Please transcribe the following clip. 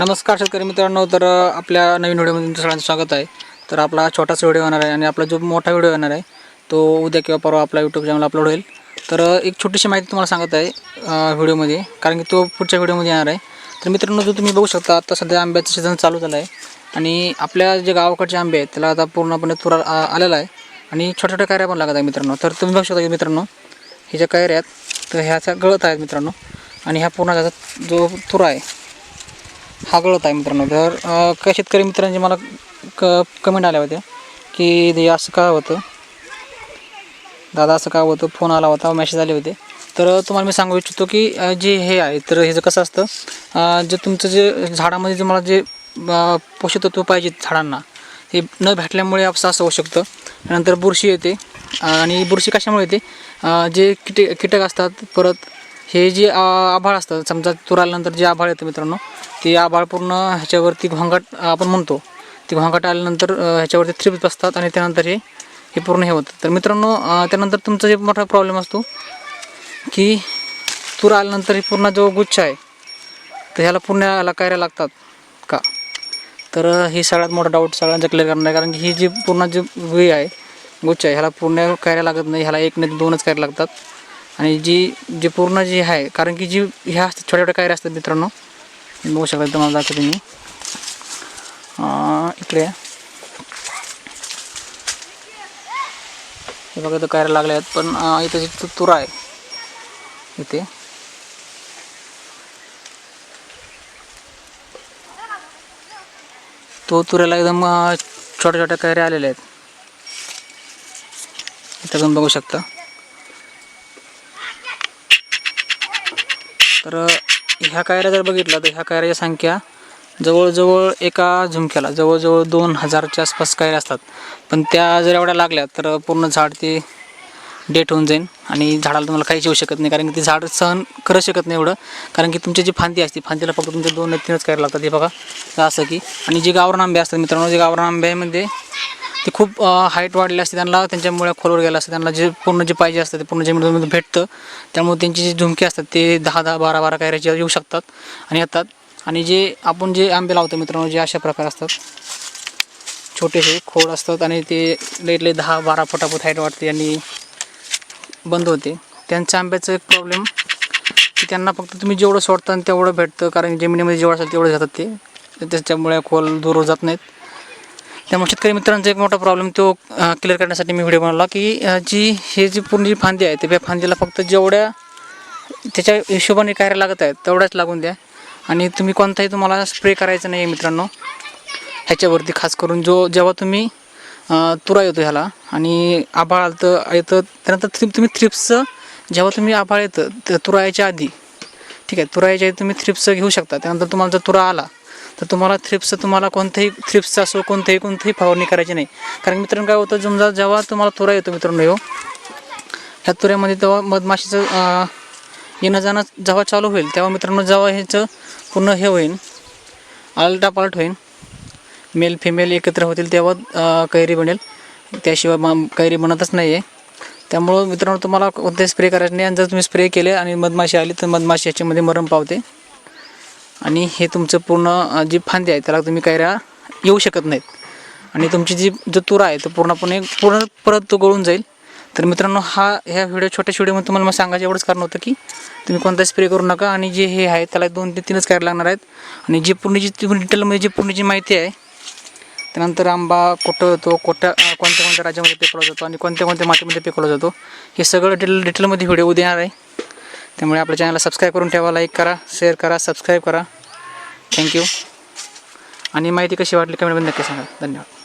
नमस्कार शेतकरी मित्रांनो तर आपल्या नवीन व्हिडिओमध्ये तुमचं सगळ्यांचं स्वागत आहे. तर आपला छोटासा व्हिडिओ येणार आहे आणि आपला जो मोठा व्हिडिओ येणार आहे तो उद्या किंवा परवा आपला यूट्यूब चॅनल अपलोड होईल. तर एक छोटीशी माहिती तुम्हाला सांगत आहे व्हिडिओमध्ये कारण की तो पुढच्या व्हिडिओमध्ये येणार आहे. तर मित्रांनो जो तुम्ही बघू शकता आता सध्या आंब्याचं सीझन चालू झालं आहे आणि आपल्या जे गावाकडचे आंबे आहेत त्याला आता पूर्णपणे तुरा आलेला आहे आणि छोट्या छोट्या कायऱ्या पण लागत आहे मित्रांनो. तर तुम्ही बघू शकता की मित्रांनो ह्या ज्या कायऱ्या आहेत तर ह्याच्या गळत आहेत मित्रांनो आणि ह्या पूर्ण त्याचा जो तुरा आहे हा गळत आहे मित्रांनो. तर काही शेतकरी मित्रांचे मला क कमेंट आल्या होत्या की ते असं का होतं? दादा असं का होतं? फोन आला होता मेसेज आले होते. तर तुम्हाला मी सांगू इच्छितो की जे हे आहे तर हे जे कसं असतं जे तुमचं जे झाडामध्ये जे मला जे पोषकतत्व पाहिजे झाडांना हे न भेटल्यामुळे असं असं होऊ शकतं. नंतर बुरशी येते आणि बुरशी कशामुळे येते? जे किटे कीटक असतात परत हे जे आभाळ असतं समजा तुराल्यानंतर जे आभाळ येतं मित्रांनो ते आभाळ पूर्ण ह्याच्यावरती घोंगाट आपण म्हणतो. ती घोंगाट आल्यानंतर ह्याच्यावरती थ्रिप्स बसतात आणि त्यानंतर हे हे पूर्ण हे होतं. तर मित्रांनो त्यानंतर तुमचा जे मोठा प्रॉब्लेम असतो की तूर आल्यानंतर हे पूर्ण जो गुच्छ आहे तर ह्याला पूर्ण याला कायऱ्या लागतात का? तर ही सगळ्यात मोठा डाऊट सगळ्यांचा क्लिअर करणार आहे कारण की ही जी पूर्ण जी वे आहे गुच्छ आहे ह्याला पूर्ण कायऱ्या लागत नाही ह्याला एक नाही दोनच कायऱ्या लागतात. आणि जी जी पूर्ण जी आहे कारण की जी ह्या असतात छोट्या छोट्या कायऱ्या असतात मित्रांनो बघू शकता तुम्हाला दाखवते मी. इकडे. हे बघा तर कायऱ्या लागल्या आहेत पण इथं जी तुरा आहे इथे. तो तुऱ्याला एकदम छोट्या छोट्या कायऱ्या आलेल्या आहेत. इथं पण बघू शकता. तर ह्या कायऱ्या जर बघितला तर ह्या कायऱ्याची संख्या जवळजवळ एका झुमक्याला जवळजवळ दोन हजारच्या आसपास कायऱ्या असतात. पण त्या जर एवढ्या लागल्या तर पूर्ण झाड ते डेट होऊन जाईल आणि झाडाला तुम्हाला काहीच येऊ शकत नाही कारण की ते झाड सहन करू शकत नाही एवढं. कारण की तुमची जी फांदी असते फांदीला फक्त तुमचे दोन तीनच कायऱ्या लागतात हे बघा. असं की आणि जे गावरान आंबे असतात मित्रांनो जे गावरान आंब्यामध्ये ते खूप हाईट वाढले असते त्यांना त्यांच्यामुळे खोलवर गेलं असतं त्यांना जे पूर्ण जे पाहिजे असतं ते पूर्ण जमिनीमध्ये भेटतं. त्यामुळे त्यांची जी झुमके असतात ते दहा दहा बारा बारा कायऱ्याचे येऊ शकतात आणि येतात. आणि जे आपण जे आंबे लावतो मित्रांनो जे अशा प्रकार असतात. छोटेसे खोड असतात आणि ते लईत लई दहा बारा फुटाफूट हाईट वाढते आणि बंद होते. त्यांच्या आंब्याचं एक प्रॉब्लेम की त्यांना फक्त तुम्ही जेवढं सोडता तेवढं भेटतं कारण जमिनीमध्ये जेवढं असेल तेवढं जातात ते. त्याच्यामुळे खोल दूर जात नाहीत. त्यामुळे शेतकरी मित्रांचा एक मोठा प्रॉब्लेम तो क्लिअर करण्यासाठी मी व्हिडिओ बनवला की जी हे जी पूर्ण जी फांदी आहे त्या फांदीला फक्त जेवढ्या त्याच्या हिशोबाने काय लागत आहेत तेवढ्याच लागून द्या. आणि तुम्ही कोणताही तुम्हाला स्प्रे करायचा नाही आहे मित्रांनो. ह्याच्यावरती खास करून जो जेव्हा तुम्ही तुरा येतो ह्याला आणि आभाळ आलं येतं त्यानंतर थ्रिप तुम्ही थ्रिप्सचं जेव्हा तुम्ही आभाळ येतं तुरा यायच्या आधी ठीक आहे तुरा यायच्या आधी तुम्ही थ्रिप्सचं घेऊ शकता. त्यानंतर तुम्हाला जर तुरा आला तर तुम्हाला थ्रिप्सचं तुम्हाला कोणतंही थ्रिप्सचं असो कोणतंही कोणतीही फवारणी करायची नाही. कारण मित्रांनो काय होतं समजा जेव्हा तुम्हाला तुरा येतो मित्रांनो येऊ ह्या तुऱ्यामध्ये तेव्हा मधमाशीचं येणं जाणं जेव्हा चालू होईल तेव्हा मित्रांनो जेव्हा ह्याचं पूर्ण हे होईल आलटापालट होईल मेल फिमेल एकत्र होतील तेव्हा कैरी बनेल. त्याशिवाय मा कैरी बनतच नाही आहे त्यामुळं मित्रांनो तुम्हाला कोणते स्प्रे करायचे नाही. आणि जर तुम्ही स्प्रे केले आणि मधमाशी आली तर मधमाशी याच्यामध्ये मरण पावते. आणि हे तुमचं पूर्ण जी फांदी आहे त्याला तुम्ही कैऱ्या येऊ शकत नाहीत. आणि तुमची जी जो तुरा आहे तो पूर्णपणे पूर्ण परत तो गळून जाईल. तर मित्रांनो हा ह्या व्हिडिओ छोट्या व्हिडिओमध्ये तुम्हाला मग सांगायचं एवढंच कारण होतं की तुम्ही कोणता स्प्रे करू नका. आणि जे हे आहे त्याला दोन ते तीनच करायला लागणार आहेत. आणि जी पूर्ण जी तुम्ही डिटेलमध्ये जी पूर्ण जी माहिती आहे त्यानंतर आंबा कुठं होतो कोट्या कोणत्या कोणत्या राज्यामध्ये पिकवला जातो आणि कोणत्या कोणत्या मातीमध्ये पिकवला जातो हे सगळं डिटेल डिटेलमध्ये व्हिडिओ देणार आहे. त्यामुळे आपल्या चॅनलला सबस्क्राईब करून ठेवा लाईक करा शेअर करा सबस्क्राईब करा. थँक्यू आणि माहिती कशी वाटली कमेंटमध्ये नक्की सांगा. धन्यवाद.